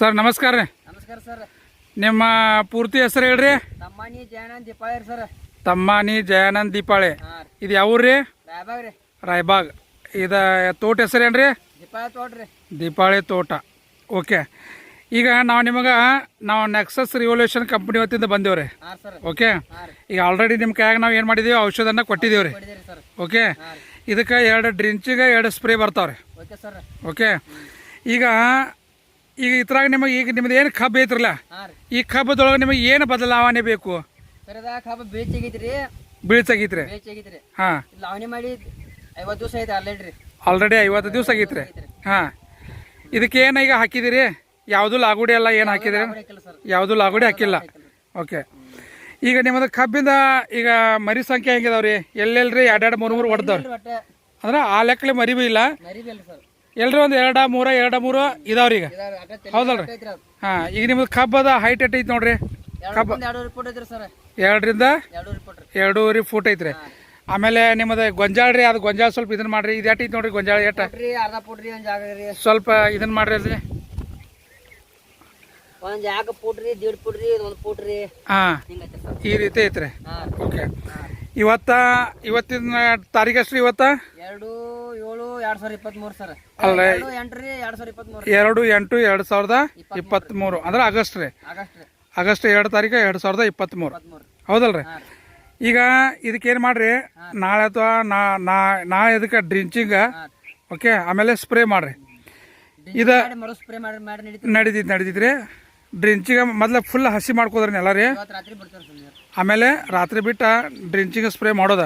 Sir ನಮಸ್ಕಾರ ರೀ. ನಮಸ್ಕಾರ ಸರ್. ನಿಮ್ಮ ಪೂರ್ತಿ ಹೆಸರು ಹೇಳ್ರಿ? ತಮ್ಮಾನಿ ಜಯಾನಂದ್ ದೀಪಾಳಿ ಸರ್. ತಮ್ಮಾನಿ ಜಯಾನಂದ್ ದೀಪಾಳಿ ಇದು ಯಾವ ರೀ? ರಾಯಬಾಗ್ ರೀ. ರಾಯಬಾಗ್. ಇದು ತೋಟ ಹೆಸರೇನ್ರಿ ದೀಪಾವಳಿ ರೀ. ದೀಪಾವಳಿ ತೋಟ. ಓಕೆ. ಈಗ ನಾವು ನಿಮಗೆ ನಾವು ನೆಕ್ಸಸ್ ರಿವಲ್ಯೂಷನ್ ಕಂಪ್ನಿ ವತಿಯಿಂದ ಬಂದೇವ್ರಿ. ಓಕೆ. ಈಗ ಆಲ್ರೆಡಿ ನಿಮ್ಮ ಕೈಯಾಗ ನಾವು ಏನು ಮಾಡಿದೀವಿ? ಔಷಧನ ಕೊಟ್ಟಿದ್ದೀವಿ ರೀ. ಓಕೆ. ಇದಕ್ಕೆ ಎರಡು ಡ್ರಿಂಚಿಗೆ ಎರಡು ಸ್ಪ್ರೇ ಬರ್ತಾವ್ರಿ. ಓಕೆ. ಈಗ ಈಗ ಇದ್ರಾಗ ನಿಮಗೆ ಈಗ ನಿಮ್ದು ಏನು ಕಬ್ಬು ಐತ್ರಲ್ಲ? ಈ ಕಬ್ಬದೊಳಗೆ ನಿಮಗೆ ಏನು ಬದಲಾವಣೆ ಬೇಕು? ಆಗೈತ್ರಿ ಹಾಂ. ಲಾವಣಿ ಮಾಡಿ ಐವತ್ತು ದಿವಸ ಐತೆ ಆಲ್ರೆಡಿ ರೀ ಆಲ್ರೆಡಿ ಐವತ್ತು ದಿವಸ ಆಗೈತ್ರಿ. ಹಾ. ಇದಕ್ಕೆ ಏನು ಈಗ ಹಾಕಿದಿರಿ? ಯಾವುದು ಲಾಗುಡಿ ಅಲ್ಲ ಏನು ಹಾಕಿದಿರಿ? ಯಾವುದು ಲಾಗುಡಿ ಹಾಕಿಲ್ಲ. ಓಕೆ ಈಗ ನಿಮ್ಮದು ಕಬ್ಬಿಂದ ಈಗ ಮರಿ ಸಂಖ್ಯೆ ಹೆಂಗಿದಾವ್ರಿ? ಎಲ್ಲೆಲ್ರಿ ಎರಡೆರಡು ಮೂರು ಮೂರು ಹೊಡೆದವ್ರಿ ಅಂದ್ರೆ ಆ ಲೆಕ್ಕಲಿ ಮರಿ ಬಿ ಇಲ್ಲ. ಎಲ್ರಿ ಒಂದು ಎರಡ ಮೂರ ಎರಡ ಮೂರು ಇದಾವ್ರಿ ಈಗ. ಹೌದಲ್ರಿ? ಹಾ ಈಗ ನಿಮ್ದು ಕಬ್ಬದ ಹೈಟ್ ಎಟ್ ಐತಿ ನೋಡ್ರಿ? ಕಬ್ಬ ಎರಡರಿಂದ ಎರಡೂವರೆ ಫೂಟ್ ಐತ್ರಿ. ಆಮೇಲೆ ನಿಮ್ಮದು ಗೊಂಜಾಳ ರೀ ಅದು ಗೊಂಜಾಳ ಸ್ವಲ್ಪ ಇದನ್ನ ಮಾಡ್ರಿ. ಇದು ಎಟ್ ಐತಿ ನೋಡ್ರಿ ಗೊಂಜಾಳ ಎಟ್ಟ ಸ್ವಲ್ಪ ಇದನ್ನ ಮಾಡ್ರಿ ಅಲ್ರಿ ಒಂದು ಜಾಗ ಪುಟ್ರಿ ದೀಡ್ ಪುಟ್ರಿ ಒಂದ್ ಒಂದು ಹಾ. ಈ ರೀತಿ ಐತ್ರಿ. ಓಕೆ ಇವತ್ತ ಇವತ್ತಿನ ತಾರೀಕು ಎಷ್ಟು ಇವತ್ತ? ಎರಡು ಏಳು ಎರಡ್ ಸಾವಿರ ಇಪ್ಪತ್ಮೂರು ಸರ್. ಅಲ್ಲ. ಎರಡು ಎಂಟು ಎರಡ್ ಸಾವಿರದ ಇಪ್ಪತ್ಮೂರು. ಎರಡು ಎಂಟು ಎರಡು ಸಾವಿರದ ಇಪ್ಪತ್ತ್ಮೂರು ಅಂದ್ರೆ ಆಗಸ್ಟ್ ರೀ. ಆಗಸ್ಟ್ ರೀ. ಆಗಸ್ಟ್ ಎರಡು ತಾರೀಕು ಎರಡ್ ಸಾವಿರದ ಇಪ್ಪತ್ಮೂರು. ಹೌದಲ್ರಿ? ಈಗ ಇದಕ್ಕೇನು ಮಾಡ್ರಿ? ನಾಳೆ ಅಥವಾ ನಾ ನಾ ಇದಕ್ಕೆ ಡ್ರಿಂಚಿಂಗ್ ಓಕೆ ಆಮೇಲೆ ಸ್ಪ್ರೇ ಮಾಡ್ರಿ. ಇದು ಮರು ಸ್ಪ್ರೇ ಮಾಡಿ ನಡೀತೈತಿ ಡ್ರಿಂಚಿಗೆ ಮೊದ್ಲು ಫುಲ್ ಹಸಿ ಮಾಡ್ಕೋದ್ರಿ ಎಲ್ಲ ರೀ ಆಮೇಲೆ ರಾತ್ರಿ ಬಿಟ್ಟ ಡ್ರಿಂಚಿಂಗ್ ಸ್ಪ್ರೇ ಮಾಡೋದ.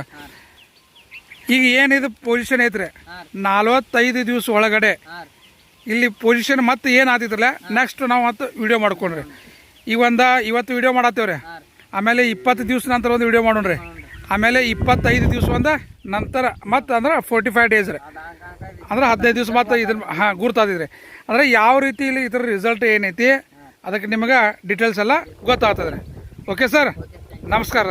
ಈಗ ಏನಿದು ಪೊಸಿಷನ್ ಐತ್ರಿ? ನಲ್ವತ್ತೈದು ದಿವಸ ಒಳಗಡೆ ಇಲ್ಲಿ ಪೊಸಿಷನ್ ಮತ್ತೆ ಏನು ಆತಿತ್ರಲ್ಲ ನೆಕ್ಸ್ಟ್ ನಾವು ಮತ್ತೆ ವಿಡಿಯೋ ಮಾಡ್ಕೊಂಡ್ರಿ. ಈಗ ಒಂದು ಇವತ್ತು ವಿಡಿಯೋ ಮಾಡತ್ತೇವ್ರಿ. ಆಮೇಲೆ ಇಪ್ಪತ್ತು ದಿವಸ ನಂತರ ಒಂದು ವಿಡಿಯೋ ಮಾಡೋಣ್ರಿ. ಆಮೇಲೆ ಇಪ್ಪತ್ತೈದು ದಿವಸ ಒಂದು ನಂತರ ಮತ್ತೆ ಅಂದ್ರೆ ಫೋರ್ಟಿ ಫೈವ್ ಡೇಸ್ ರೀ ಅಂದ್ರೆ ಹದಿನೈದು ದಿವಸ ಮತ್ತೆ ಇದ್ರ ಹಾಂ ಗುರ್ತಾದಿದ್ರಿ ಅಂದ್ರೆ ಯಾವ ರೀತಿ ಇಲ್ಲಿ ಇದ್ರ ರಿಸಲ್ಟ್ ಏನೈತಿ? ಅದಕ್ಕೆ ನಿಮಗೆ ಡೀಟೇಲ್ಸ್ ಎಲ್ಲ ಗೊತ್ತಾಗ್ತದೆ. ಓಕೆ ಸರ್ ನಮಸ್ಕಾರ.